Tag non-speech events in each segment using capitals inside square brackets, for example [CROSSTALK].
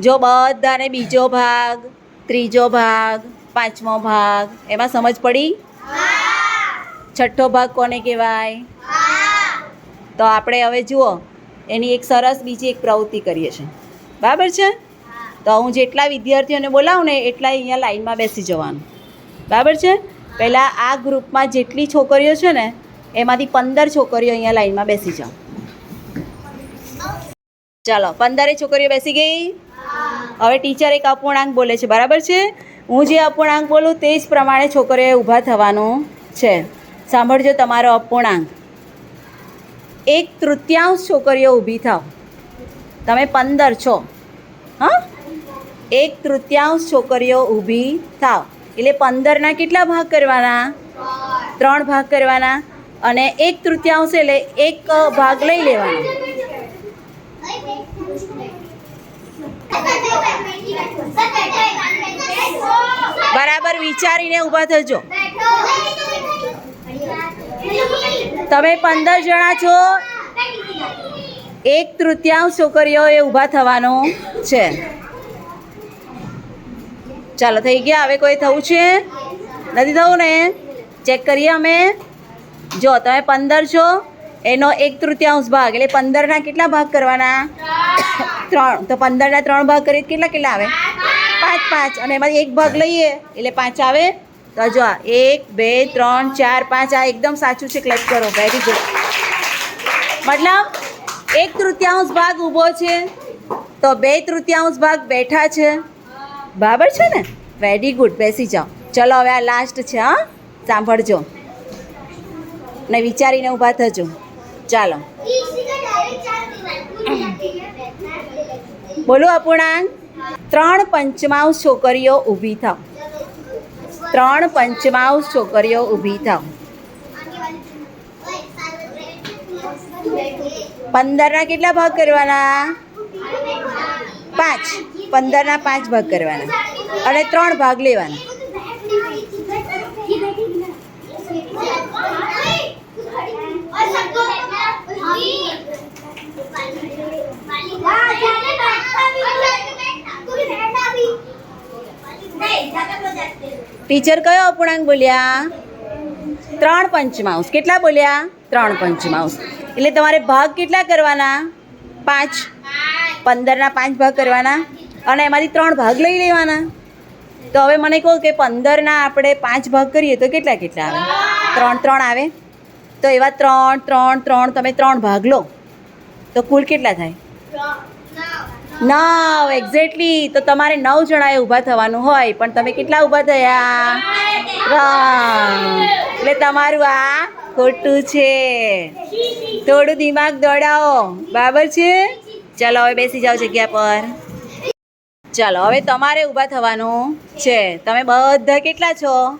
જો બધાને બીજો ભાગ, ત્રીજો ભાગ, પાંચમો ભાગ, એમાં સમજ પડી? છઠ્ઠો ભાગ કોને કહેવાય? તો આપણે હવે જુઓ, એની એક સરસ બીજી એક પ્રવૃત્તિ કરીએ છીએ. બરાબર છે? તો હું જેટલા વિદ્યાર્થીઓને બોલાવું ને એટલા અહીંયા લાઈનમાં બેસી જવાનું. બરાબર છે? પહેલાં આ ગ્રુપમાં જેટલી છોકરીઓ છે ને, એમાંથી પંદર છોકરીઓ અહીંયા લાઈનમાં બેસી જાઓ. ચાલો, પંદરે છોકરીઓ બેસી ગઈ. હવે ટીચર એક અપૂર્ણાંક બોલે છે. બરાબર છે? હું જે અપૂર્ણાંક બોલું તે જ પ્રમાણે છોકરીઓએ ઊભા થવાનું છે. સાંભળજો તમારો અપૂર્ણાંક. એક તૃતીયાંશ છોકરીઓ ઊભી થાવ. તમે પંદર છો. હા? એક તૃતીયાંશ છોકરીઓ ઊભી થાવ. એટલે પંદરના કેટલા ભાગ કરવાના? ત્રણ ભાગ કરવાના. અને એક તૃતીયાંશ એટલે એક ભાગ લઈ લેવાનો. બરાબર વિચારીને ઊભા થજો. તમે પંદર જણા છો. એક તૃતીયાંશ છોકરીઓએ ઊભા થવાનો છે. ચાલો, થઈ ગયા. હવે કોઈ થવું છે? નથી થવું ને? ચેક કરીએ અમે. જો, તમે પંદર છો, એનો એક તૃતીયાંશ ભાગ. એટલે પંદરના કેટલા ભાગ કરવાના? [LAUGHS] ત્રણ. તો પંદરના ત્રણ ભાગ કરીએ કેટલા કેટલા આવે? પાંચ પાંચ. અને એમાંથી એક ભાગ લઈએ, એટલે પાંચ આવે. તો જો એક, બે, ત્રણ, ચાર, પાંચ, આ એકદમ સાચું છે ક્લેપ કરો. વેરી ગુડ મતલબ, એક તૃતીયાંશ ભાગ ઊભો છે, તો બે તૃતીયાંશ ભાગ બેઠા છે. બરાબર છે ને? વેરી ગુડ બેસી જાઓ. ચલો હવે આ લાસ્ટ છે, હા? સાંભળજો. ને વિચારીને ઊભા થજો. ચાલો. બોલો અપૂર્ણાંક. ત્રણ પંચમાંશ છોકરીઓ ઊભી થાવ. ત્રણ પંચમાંશ છોકરીઓ ઊભી થાવ. પંદરના કેટલા ભાગ કરવાના? પાંચ. પંદરના પાંચ ભાગ કરવાના. અને ત્રણ ભાગ લેવાના. ટીચર કયો અપૂર્ણાંક બોલ્યા? ત્રણ પંચમાંશ કેટલા બોલ્યા? ત્રણ પંચમાંશ એટલે તમારે ભાગ કેટલા કરવાના? પાંચ. પંદરના પાંચ ભાગ કરવાના. અને એમાંથી ત્રણ ભાગ લઈ લેવાના. તો હવે મને કહો કે પંદરના આપણે પાંચ ભાગ કરીએ તો કેટલા કેટલા આવે? ત્રણ ત્રણ આવે. તો એવા ત્રણ ત્રણ ત્રણ તમે ત્રણ ભાગ લો. તો કુલ કેટલા થાય? નવ એક્ઝેક્ટલી તો તમારે નવ જણાએ ઊભા થવાનું હોય, પણ તમે કેટલા ઊભા થયા? ત્રણ. એટલે તમારું આ ખોટું છે. થોડું દિમાગ દોડાવો. બરાબર છે? ચાલો, હવે બેસી જાઓ જગ્યા પર. ચાલો, હવે તમારે ઊભા થવાનું છે. તમે બધા કેટલા છો?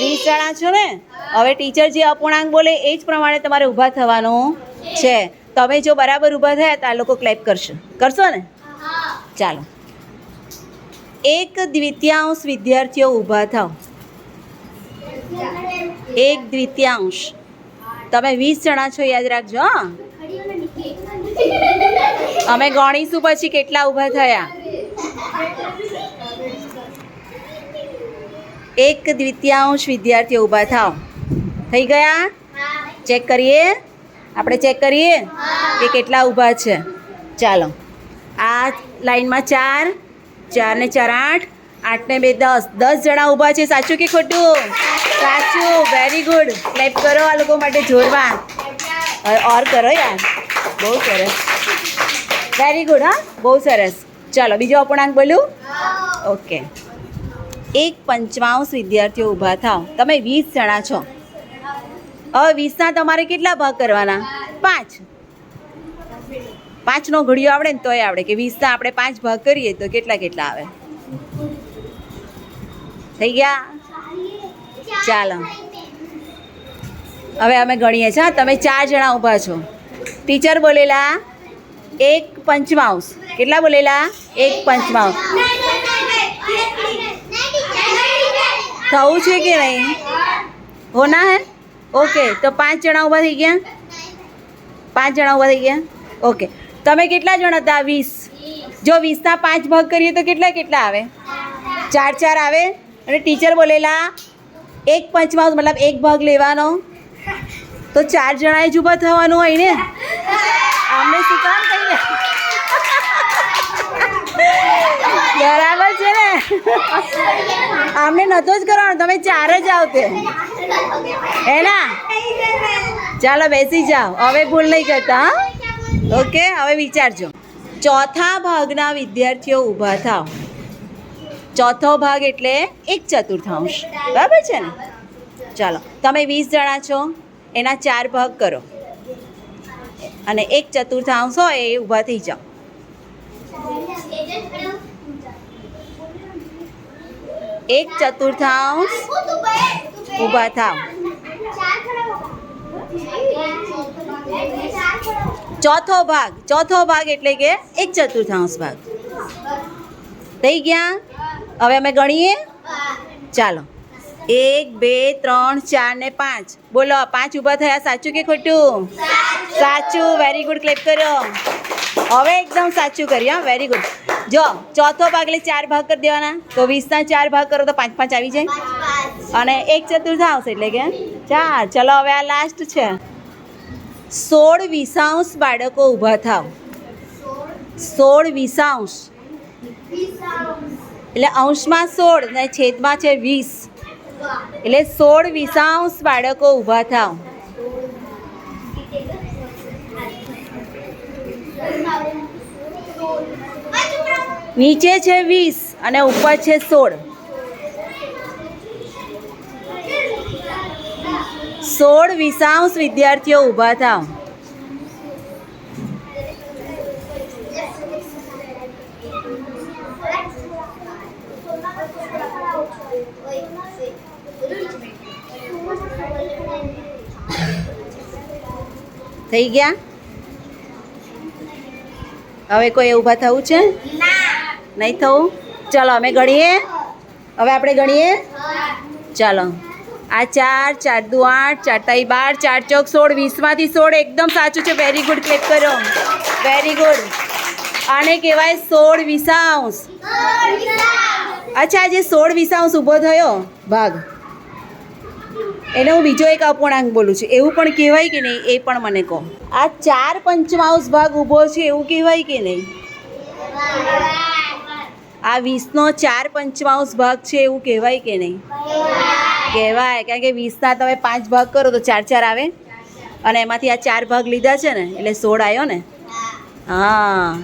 વીસ જણા છો ને? હવે ટીચર જે અપૂર્ણાંક બોલે, એ જ પ્રમાણે તમારે ઊભા થવાનું છે. તમે જો બરાબર ઊભા થયા તો આ લોકો ક્લેપ કરશે. કરશો ને? ચાલો. એક દ્વિતીયાંશ વિદ્યાર્થીઓ ઊભા થાવ એક દ્વિતીયાંશ. તમે વીસ જણા છો યાદ રાખજો હા. અમે ગણીશું પછી કેટલા ઊભા થયા. એક દ્વિતીયાંશ વિદ્યાર્થીઓ ઊભા થાવ થઈ ગયા? ચેક કરીએ. આપણે ચેક કરીએ કે કેટલા ઊભા છે. ચાલો. આ લાઈનમાં ચાર ચાર ને ચાર આઠ આઠ ને બે દસ. દસ જણા ઊભા છે. સાચું કે ખોટું? સાચું. વેરી ગુડ ક્લેપ કરો આ લોકો માટે હવે ઓર કરો યાર. બહુ સરસ. વેરી ગુડ હા? બહુ સરસ. ચાલો, બીજો અપૂર્ણાંક બોલું? ઓકે એક પંચમાંશ વિદ્યાર્થીઓ ઊભા થાવ. તમે વીસ જણા છો. હવે વીસના તમારે કેટલા ભાગ કરવાના? પાંચ. પાંચનો ઘડિયો આવડે ને તોય આવડે. કે વીસના આપણે પાંચ ભાગ કરીએ તો કેટલા કેટલા આવે? થઈ ગયા? ચાલો. હવે અમે ગણીએ છીએ તમે ચાર જણા ઊભા છો. ટીચર બોલેલા, એક પંચમાંશ. કેટલા બોલેલા? એક પંચમાંશ. થવું છે કે નહીં? હોના હે? ઓકે, તો પાંચ જણા ઊભા થઈ ગયા? પાંચ જણા ઊભા થઈ ગયા? ઓકે. તમે કેટલા જણા હતા? વીસ. જો વીસના પાંચ ભાગ કરીએ તો કેટલા કેટલા આવે? ચાર ચાર આવે. અને ટીચર બોલેલા, એક પંચમાં મતલબ એક ભાગ લેવાનો. તો ચાર જણાએ જ ઊભા થવાનું હોય ને? આમને શું કામ કહીને બરાબર. આમને નતો જ કરવાનો, તમે ચાર જ આવતે. હે ના? ચાલો બેસી જાઓ. હવે ભૂલ નહીં કરતા ઓકે, હવે વિચારજો. ચોથા ભાગના વિદ્યાર્થીઓ ઊભા થાવ ચોથો ભાગ એટલે એક ચતુર્થાંશ. બરાબર છે ને? ચાલો, તમે વીસ જણા છો, એના ચાર ભાગ કરો. અને એક ચતુર્થાંશ હોય એ ઊભા થઈ જાઓ. એક ચતુર્થાંશ ઊભા થાવ ચોથો ભાગ ચોથો ભાગ એટલે કે એક ચતુર્થાંશ ભાગ। થઈ ગયા? હવે અમે ગણીએ? ચાલો। એક, બે, ત્રણ, ચાર ને પાંચ। બોલો, પાંચ ઊભા થયા, સાચું કે ખોટું? સાચું. વેરી ગુડ ક્લેપ કર્યો. હવે એકદમ સાચું કર્યું હા. વેરી ગુડ જો ચોથો ભાગ એટલે ચાર ભાગ કરી દેવાના. તો વીસના ચાર ભાગ કરો તો પાંચ પાંચ આવી જાય. અને એક ચતુર્થાંશ એટલે કે ચાર. ચલો હવે આ લાસ્ટ છે. સોળ વિસાંશ બાળકો ઊભા થાવ. સોળ વિસાંશ એટલે અંશમાં સોળ ને છેદમાં છે વીસ. એટલે સોળ વિસાંશ બાળકો ઊભા થાવ. નીચે છે વીસ અને ઉપર છે સોળ. સોળ વિસાંશ વિદ્યાર્થીઓ ઊભા થાવ. થઈ ગયા? હવે કોઈ ઊભા થવું છે? નહીં થવું? ચાલો, અમે ગણીએ. હવે આપણે ગણીએ? ચાલો. આ ચાર ચાર દુ આઠ, ચાર તાઈ બાર, ચાર ચોક સોળ, વીસમાંથી સોળ, એકદમ સાચું છે. વેરી ગુડ ક્લિક કરો. વેરી ગુડ આને કહેવાય સોળ વિસાંશ અચ્છા જે સોળ વિસાંશ ઊભો થયો? ભાગ. એને હું બીજો એક અપૂર્ણાંક બોલું છું. એવું પણ કહેવાય કે નહીં? એ પણ મને કહો. આ ચાર પંચમાંશ ભાગ ઊભો છે, એવું કહેવાય કે નહીં? આ વીસનો ચાર પંચમાંશ ભાગ છે એવું કહેવાય કે નહીં? કહેવાય. કારણ કે વીસના તમે પાંચ ભાગ કરો તો ચાર ચાર આવે. અને એમાંથી આ ચાર ભાગ લીધા છે ને, એટલે સોળ આવ્યો ને? હા.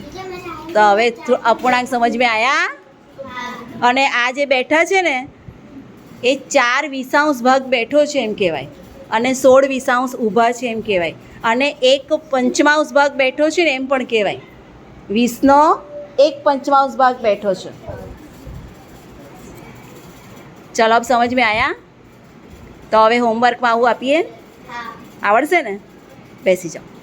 તો હવે અપૂર્ણાંક સમજમાં આવ્યા અને આ જે બેઠા છે ને, એ ચાર વિસાંશ ભાગ બેઠો છે એમ કહેવાય. અને સોળ વિસાંશ ઊભા છે એમ કહેવાય. અને એક પંચમાંશ ભાગ બેઠો છે ને એમ પણ કહેવાય. વીસનો એક પંચમાંશ ભાગ બેઠો છે. ચલો આપ સમજ મેં આયા? તો હવે હોમવર્કમાં આવું આપીએ? આવડશે ને? બેસી જાઓ.